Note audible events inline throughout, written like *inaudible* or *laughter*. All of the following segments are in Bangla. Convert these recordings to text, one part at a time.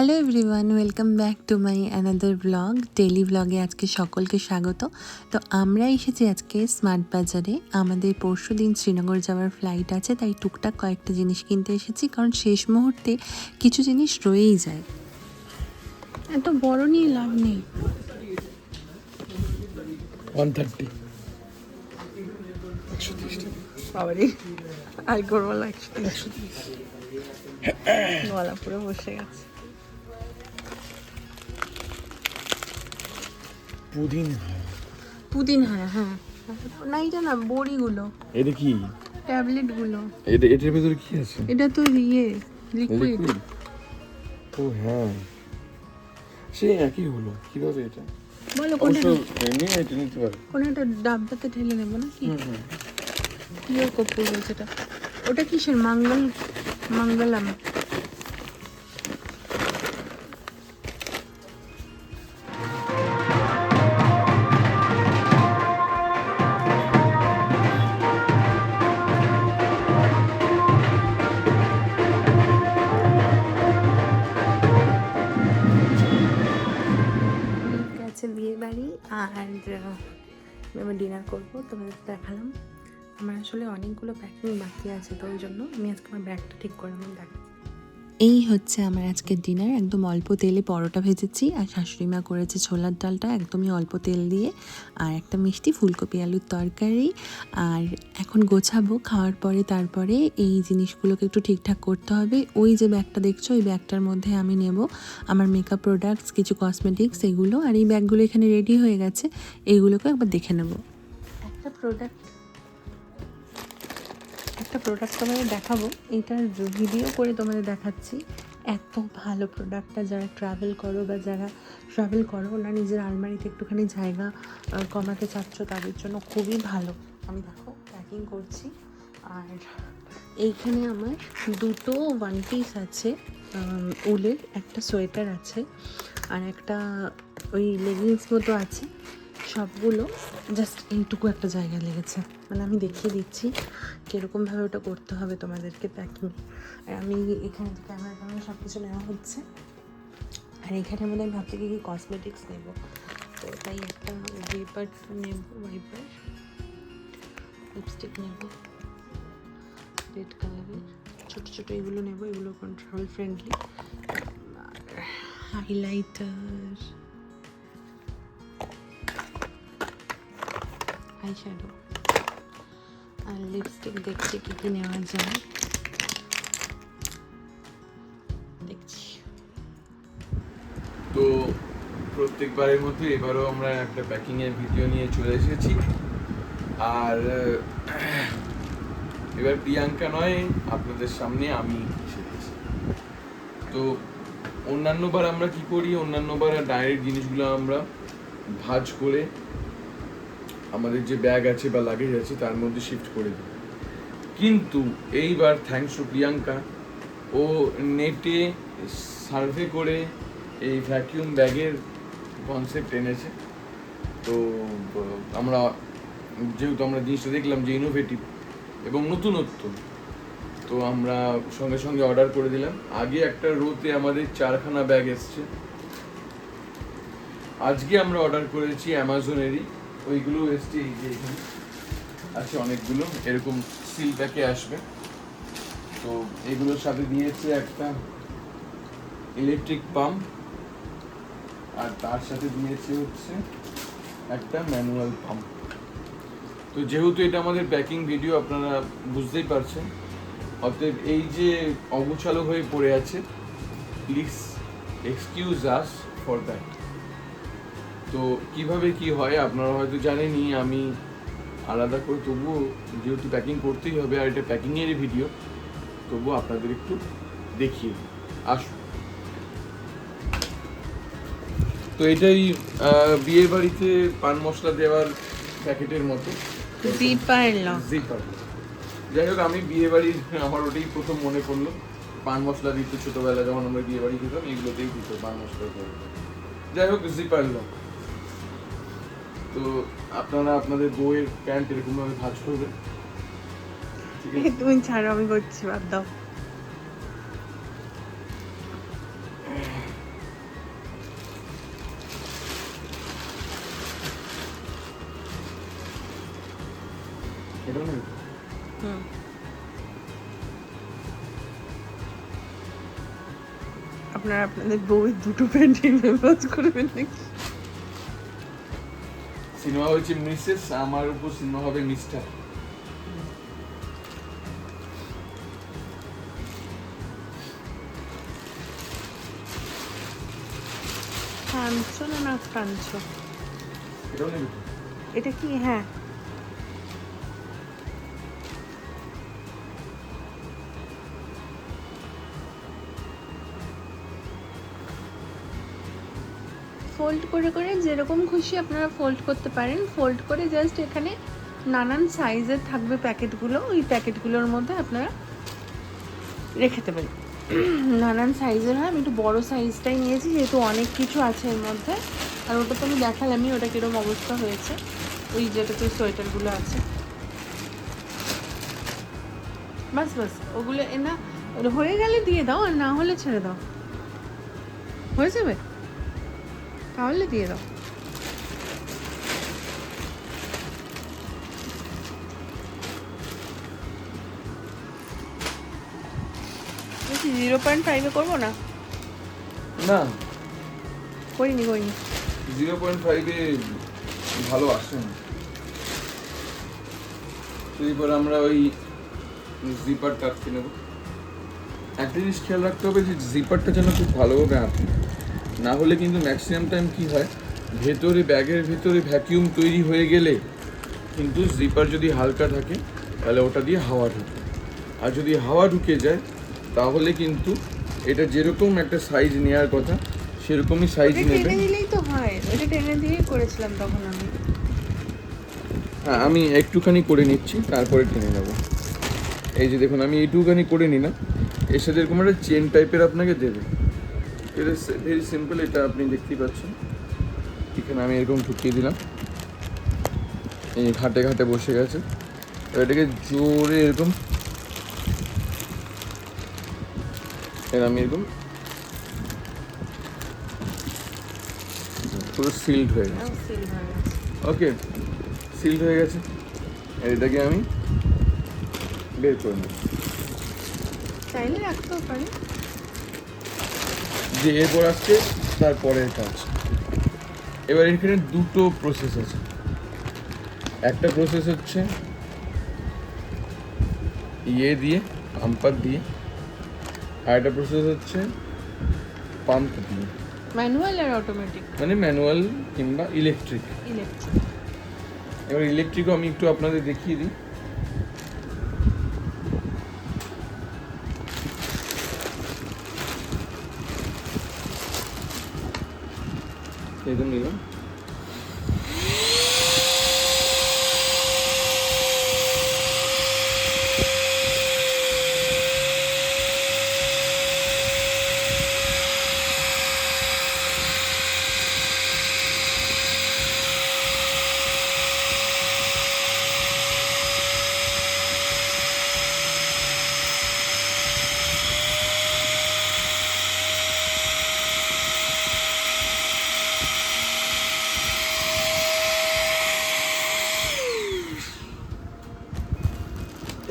Hello everyone welcome back to my another blog daily ব্লগে আজকে সকলকে স্বাগত। তো আমরা এসেছি আজকে স্মার্ট বাজারে আমাদের পরশু দিন শ্রীনগর যাওয়ার ফ্লাইট আছে তাই টুকটাক কয়েকটা জিনিস কিনতে এসেছি কারণ শেষ মুহূর্তে কিছু জিনিস রয়েই যায়। এত বড় নিয়ে লাভ নেই। একশো তিরিশ। গলা পুরো বসে গেছে। পুদিন পুদিন হ্যাঁ হ্যাঁ। না এটা না বড়িগুলো। এটা কি? ট্যাবলেটগুলো। এটা এটার ভিতরে কি আছে? এটা তো ইয়ে লিকুইড ও হ্যাঁ। সে একই হলো কীভাবে এটা? বলো কোনটা নিয়ে এটা নিতে পারে। কোনো একটা ডাব্বাতে ঢেলে নেব না কি? পিওর কপুর বলছে এটা? ওটা কিসের? মাঙ্গল মঙ্গলম। আমি ডিনার করব, তোমাদের দেখালাম। আমার আসলে অনেকগুলো প্যাকিং বাকি আছে, তো ওই জন্য আমি আজকে আমার ব্যাগটা ঠিক করে আমি দেখ। এই হচ্ছে আমার আজকের ডিনার। একদম অল্প তেলে পরোটা ভেজেছি আর শাশুড়ি মা করেছে ছোলার ডালটা একদমই অল্প তেল দিয়ে। আর একটা মিষ্টি ফুলকপি আলুর তরকারি। আর এখন গোছাবো, খাওয়ার পরে তারপরে এই জিনিসগুলোকে একটু ঠিকঠাক করতে হবে। ওই যে ব্যাগটা দেখছ, ওই ব্যাগটার মধ্যে আমি নেব আমার মেকআপ প্রোডাক্টস কিছু কসমেটিক্স এগুলো। আর এই ব্যাগগুলো এখানে রেডি হয়ে গেছে এইগুলোকে একবার দেখে নেব। একটা প্রোডাক্ট একটা প্রোডাক্ট তোমাদের দেখাবো। এইটার ভিডিও করে তোমাদের দেখাচ্ছি। এত ভালো প্রোডাক্টটা যারা ট্রাভেল করো বা যারা ট্রাভেল করো না নিজের আলমারিতে একটুখানি জায়গা কমাতে চাচ্ছ, তাদের জন্য খুবই ভালো। আমি দেখো প্যাকিং করছি। আর এইখানে আমার দুটো ওয়ান পিস আছে উলের। একটা সোয়েটার আছে, আর একটা ওই লেগিংস মতো আছে। সবগুলো জাস্ট এইটুকু একটা জায়গা লেগেছে। মানে আমি দেখিয়ে দিচ্ছি কীরকমভাবে ওটা করতে হবে তোমাদেরকে প্যাকিং আর আমি এখানে তো ক্যামেরা ক্যামেরা সব কিছু নেওয়া হচ্ছে, আর এখানে মধ্যে আমি ভাবছি কি কসমেটিক্স নেব। তো তাই একটা ওয়াইপার নেব ওয়াইপার লিপস্টিক নেব রেড কালারের ছোটো ছোটো এগুলো নেব, এগুলো travel friendly highlighter eye shadow আর লিপস্টিক দেখছি কী কী নেওয়া যায়। দেখছি। তো প্রত্যেকবারের মতো এবারও আমরা একটা প্যাকিং এর ভিডিও নিয়ে চলে এসেছি। আর এবার প্রিয়াঙ্কা নয়, আপনাদের সামনে আমি এসেছি তো অন্যান্যবার আমরা কি করি? অন্যান্যবার ডাইরেক্ট জিনিসগুলো আমরা ভাঁজ করে আমাদের যে ব্যাগ আছে বা লাগেজ আছে, তার মধ্যে শিফট করে দিই। কিন্তু এইবার থ্যাংকস টু প্রিয়াঙ্কা, ও নেটে সার্ভে করে এই ভ্যাকিউম ব্যাগের কনসেপ্ট এনেছে। তো আমরা, যেহেতু আমরা জিনিসটা দেখলাম যে ইনোভেটিভ এবং নতুনত্ব, তো আমরা সঙ্গে সঙ্গে অর্ডার করে দিলাম। আগে একটা রোতে আমাদের চারখানা ব্যাগ এসছে। আজকে আমরা অর্ডার করেছি অ্যামাজনেরই ওইগুলো এসছে এই যে এখানে আছে অনেকগুলো, এরকম সিল প্যাকে আসবে। তো এগুলোর সাথে দিয়েছে একটা ইলেকট্রিক পাম্প আর তার সাথে দিয়েছে হচ্ছে একটা ম্যানুয়াল পাম্প তো যেহেতু এটা আমাদের প্যাকিং ভিডিও আপনারা বুঝতেই পারছেন, অতএব এই যে অগোছালো হয়ে পড়ে আছে please excuse us for that তো কীভাবে কি হয় আপনারা হয়তো জানেনই আমি আলাদা করে তবুও যেহেতু প্যাকিং করতেই হবে আর এটা প্যাকিংয়েরই ভিডিও তবুও আপনাদের একটু দেখিয়ে আসুন। তো এটাই বিয়ে বাড়িতে পান মশলা দেওয়ার প্যাকেটের মতো। জিপার জিপার যাই হোক আমি বিয়ে বাড়ির আমার ওটাই প্রথম মনে পড়ল। পান মশলা দিত ছোটবেলা যখন আমরা বিয়ে বাড়ি যেতাম এগুলোতেই দিত পান মশলা যাই হোক জিপার লক। তো আপনারা আপনাদের বইয়ের প্যান্ট এরকমভাবে ভাঁজ করবেন। তুমি ছাড়ো আমি করছি বাদ দাও। এটা নেই আপনারা আপনাদের বউয়ের দুটো পেন্টিং ব্যবহার করবেন নাকি? সিনেমা হয়েছে মিসেস আমার উপর সিনেমা হবে মিস্টার। কাঁদছো না না এটা কি? হ্যাঁ। ফোল্ড করে করে যেরকম খুশি আপনারা ফোল্ড করতে পারেন। ফোল্ড করে জাস্ট এখানে নানান সাইজের থাকবে প্যাকেটগুলো। ওই প্যাকেটগুলোর মধ্যে আপনারা রেখে দেবেন। *clears throat* নানান সাইজের হয়। আমি একটু বড় সাইজটাই নিয়েছি, যেহেতু অনেক কিছু আছে এর মধ্যে। আর ওটা তো আমি দেখালামই, ওটা কীরকম অবস্থা হয়েছে। ওই যেটাতে সোয়েটারগুলো আছে। বাস বাস, ওগুলো না, হয়ে গেলে দিয়ে দাও, আর না হলে ছেড়ে দাও। হয়ে যাবে? তাহলে দিয়ে দাও। জিরো পয়েন্ট ফাইভে করব না? না। করিনি করিনি। জিরো পয়েন্ট ফাইভে ভালো আসে না তো আমরা ওই জিপারটা আটকে নেব। একটা জিনিস খেয়াল রাখতে হবে যে জিপারটা যেন খুব ভালোভাবে আটকে। না হলে কিন্তু ম্যাক্সিমাম টাইম কি হয়? ভেতরে ব্যাগের ভেতরে ভ্যাকিউম তৈরি হয়ে গেলে কিন্তু জিপার যদি হালকা থাকে তাহলে ওটা দিয়ে হাওয়া ঢুকে। আর যদি হাওয়া ঢুকে যায় তাহলে কিন্তু এটা যেরকম একটা সাইজ নেওয়ার কথা সেরকমই সাইজ নেবে। দিলেই তো হয়। ওটা টেনে দিয়েই করেছিলাম তখন আমি। হ্যাঁ আমি একটুখানি করে নিচ্ছি তারপরে টেনে নেব। এই যে দেখুন আমি এইটুখানি করে নিলাম। এর সাথে এরকম একটা চেন টাইপের আপনাকে দেবে। এটা ভেরি সিম্পল এটা আপনি দেখতেই পাচ্ছেন। এখানে আমি এরকম ঢুকিয়ে দিলাম। এই ঘাটে ঘাটে বসে গেছে। এটাকে জোরে এরকম। এর আমি এরকম পুরো সিল্ড হয়ে গেছে। ওকে সিল্ড হয়ে গেছে। এটাকে আমি বের করে নেব। চাইলে রাখতেও পারি যে এরপর আসছে তারপরের কাজ এবার এখানে দুটো প্রসেস আছে। একটা প্রসেস হচ্ছে ইয়ে দিয়ে পাম্পার দিয়ে আর একটা প্রসেস হচ্ছে পাম্প দিয়ে। ম্যানুয়াল আর অটোমেটিক মানে ম্যানুয়াল কিংবা ইলেকট্রিক ইলেকট্রিক এবার ইলেকট্রিকও আমি একটু আপনাদের দেখিয়ে দিই। এরকম নিলাম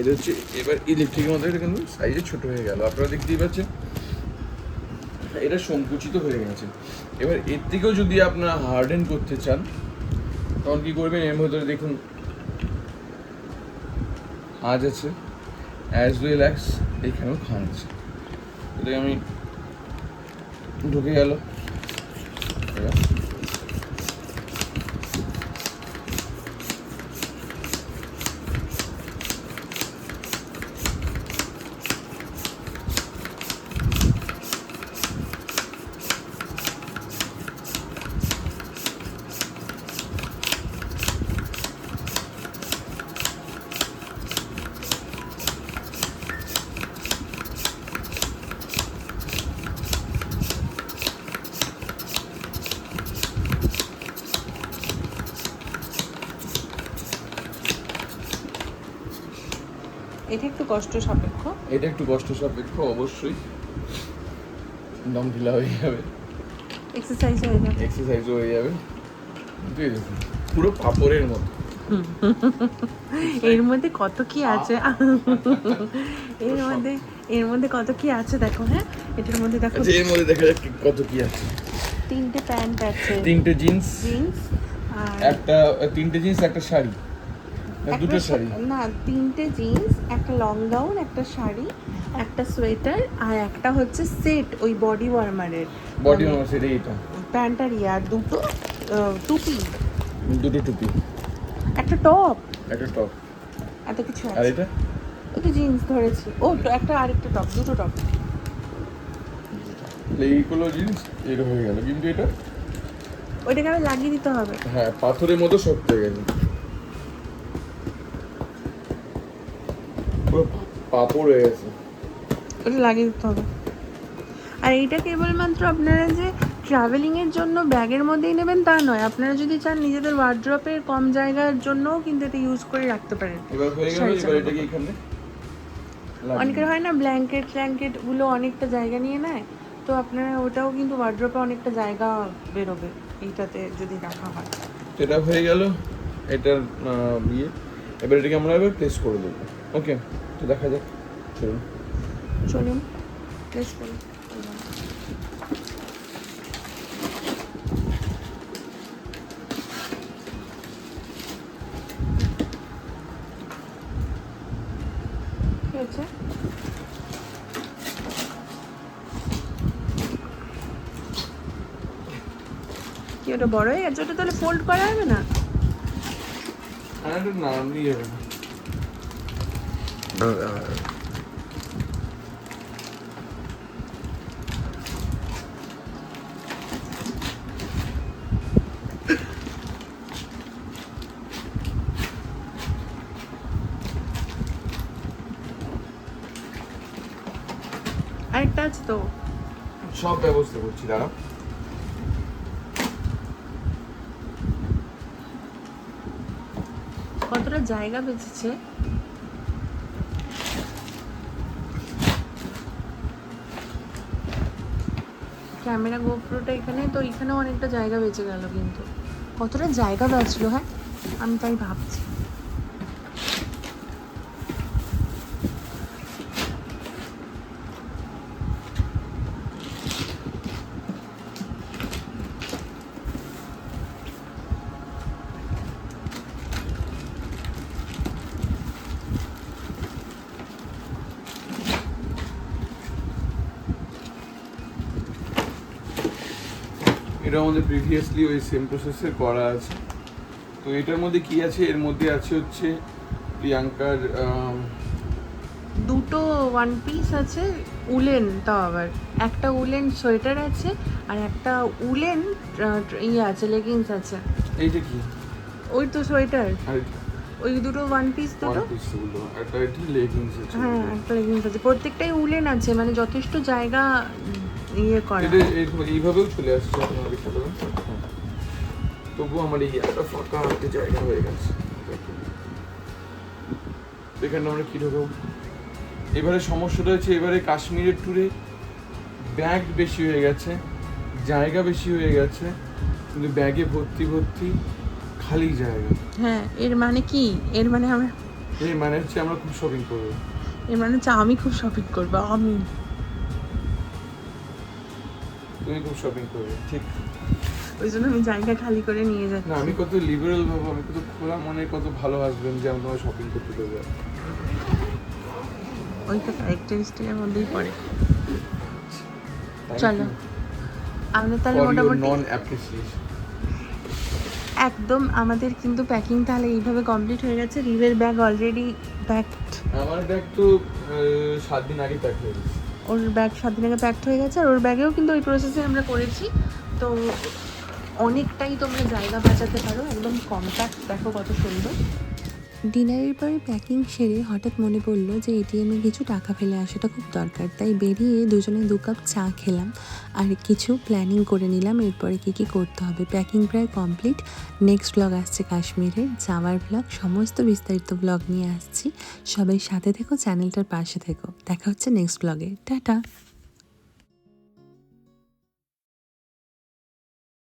এটা হচ্ছে এবার ইলেকট্রিকের মধ্যে এটা কিন্তু সাইজে ছোট হয়ে গেল। আপনারা দেখতেই পাচ্ছেন। এটা সংকুচিত হয়ে গেছে। এবার এর থেকেও যদি আপনারা হার্ডেন করতে চান, তখন কি করবেন? এর মধ্যে দেখুন, আজ আছে অ্যাজ ওয়েল অ্যাক্স এখানেও খান আছে। এটাকে আমি ঢুকে গেল। এটা একটু কষ্ট সাপেক্ষ এটা একটু কষ্ট সাপেক্ষ অবশ্যই দম ঢিলা হয়ে যাবে এক্সারসাইজ হয়ে যাবে এক্সারসাইজও হয়ে যাবে পুরো পাপড়ের মতো এর মধ্যে কত কি আছে এর মধ্যে এর মধ্যে কত কি আছে দেখো হ্যাঁ এটার মধ্যে দেখো আচ্ছা এর মধ্যে দেখা যাক কত কি আছে তিনটে প্যান্ট আছে তিনটে জিন্স জিন্স আর একটা তিনটে জিন্স একটা শাড়ি দুটো শাড়ি। না তিনটে জিন্স একটা লং গাউন একটা শাড়ি একটা সোয়েটার আর একটা হচ্ছে সেট ওই বডি ওয়ার্মারের বডি সেটা এটা। প্যান্ট আর দুটো টুপি। দুটো টুপি। একটা টপ একটা টপ এত কিছু আর এটা? ওই তো জিন্স ধরেছি। ও একটা আরেকটা টপ দুটো টপ এইগুলো জিন্স এর হয়ে গেল। কিন্তু এটা? ওইটাকে আবার লাগিয়ে দিতে হবে। হ্যাঁ পাথরের মতো শক্ত হয়ে গেছে পুরো পাপড় হয়ে গেছে। ওটা লাগিয়ে দিতে হবে। আর এইটা কেবলমাত্র আপনারা যে ট্রাভেলিং এর জন্য ব্যাগের মধ্যেই নেবেন তা নয়। আপনারা যদি চান নিজেদের ওয়ার্ড্রপের কম জায়গার জন্যও কিন্তু এটা ইউজ করে রাখতে পারেন। অনেকের হয় না ব্ল্যাঙ্কেট ট্ল্যাঙ্কেটগুলো অনেকটা জায়গা নিয়ে নেয়। তো আপনারা ওটাও কিন্তু ওয়ার্ড্রপে অনেকটা জায়গা বেরোবে এইটাতে যদি রাখা হয়। এটা হয়ে গেল এটার ইয়ে। এবার এটাকে আমরা এবার প্লেস করে দেবো। ওকে তো দেখা যাক, চলুন। চলুন প্লেস করুন কি ওটা বড় হয়ে গেছে? ওটা তাহলে ফোল্ড করা যাবে না? আর নিয়ে যাবে না আরেকটা আছে তো। সব ব্যবস্থা করছি দাঁড়াও। কতটা জায়গা বেঁচেছে ক্যামেরা গোপ্রোটা এখানে, তো এখানেও অনেকটা জায়গা বেঁচে গেল কিন্তু। কতটা জায়গা বাঁচলো হ্যাঁ? আমি তাই ভাবছি। এটা আমাদের প্রিভিয়াসলি ওই সেম প্রসেসে করা আছে। তো এটার মধ্যে কি আছে? এর মধ্যে আছে হচ্ছে প্রিয়াঙ্কার দুটো ওয়ান পিস আছে উলেন তাও আবার। একটা উলেন সোয়েটার আছে আর একটা উলেন ইয়ে আছে লেগিংস আছে। এইটা কি? ওই তো সোয়েটার। ওই দুটো ওয়ান পিস দুটো। একটা এটি লেগিংস আছে। হ্যাঁ একটা লেগিংস আছে। প্রত্যেকটাই উলেন আছে মানে যথেষ্ট জায়গা ইয়ে করা। এইভাবেও চলে আসছে তবুও আমার এই একটা ফাঁকা হাতে জায়গা হয়ে গেছে। এখানে আমরা কি ঢোকাবো? এবারে সমস্যাটা হচ্ছে এবারে কাশ্মীরের ট্যুরে ব্যাগ বেশি হয়ে গেছে জায়গা বেশি হয়ে গেছে কিন্তু ব্যাগে ভর্তি ভর্তি খালি জায়গা। হ্যাঁ এর মানে কি? এর মানে আমরা এই মানে হচ্ছে আমরা খুব শপিং করব। এর মানে হচ্ছে আমি খুব শপিং করব আমি। তুমি খুব শপিং করবে ঠিক। ওই জন্য আমি জায়গা খালি করে নিয়ে না আমি কত লিবারেল ভাবো আমি কত খোলা মনে কত ভালো হাসবেন যে আমি তোমার শপিং করতে দেবো ওই তো ক্যারেক্টারিস্টিকের মধ্যেই পড়ে। চলো। আমাদের তাহলে মোটামুটি নন অ্যাপ্রিসিয়েশন একদম আমাদের কিন্তু প্যাকিং তাহলে এইভাবে কমপ্লিট হয়ে গেছে। রিভের ব্যাগ অলরেডি প্যাকড আমার ব্যাগ তো সাত দিন আগে প্যাক হয়ে গেছে। ওর ব্যাগ সাত দিন আগে প্যাকড হয়ে গেছে। আর ওর ব্যাগেও কিন্তু ওই প্রসেসে আমরা করেছি। তো অনেকটাই তোমরা জায়গা বাঁচাতে পারো, একদম কম্প্যাক্ট দেখো কত সুন্দর। ডিনারের পরে প্যাকিং সেরে হঠাৎ মনে পড়ল যে এটিএমে কিছু টাকা ফেলে আসাটা খুব দরকার, তাই বেরিয়ে দুজনে দু কাপ চা খেলাম আর কিছু প্ল্যানিং করে নিলাম, এরপরে কী কী করতে হবে। প্যাকিং প্রায় কমপ্লিট নেক্সট ব্লগ আসছে কাশ্মীরের যাওয়ার ব্লগ সমস্ত বিস্তারিত ব্লগ নিয়ে আসছি। সবাই সাথে থেকো চ্যানেলটার পাশে থেকো। দেখা হচ্ছে নেক্সট ব্লগে টাটা!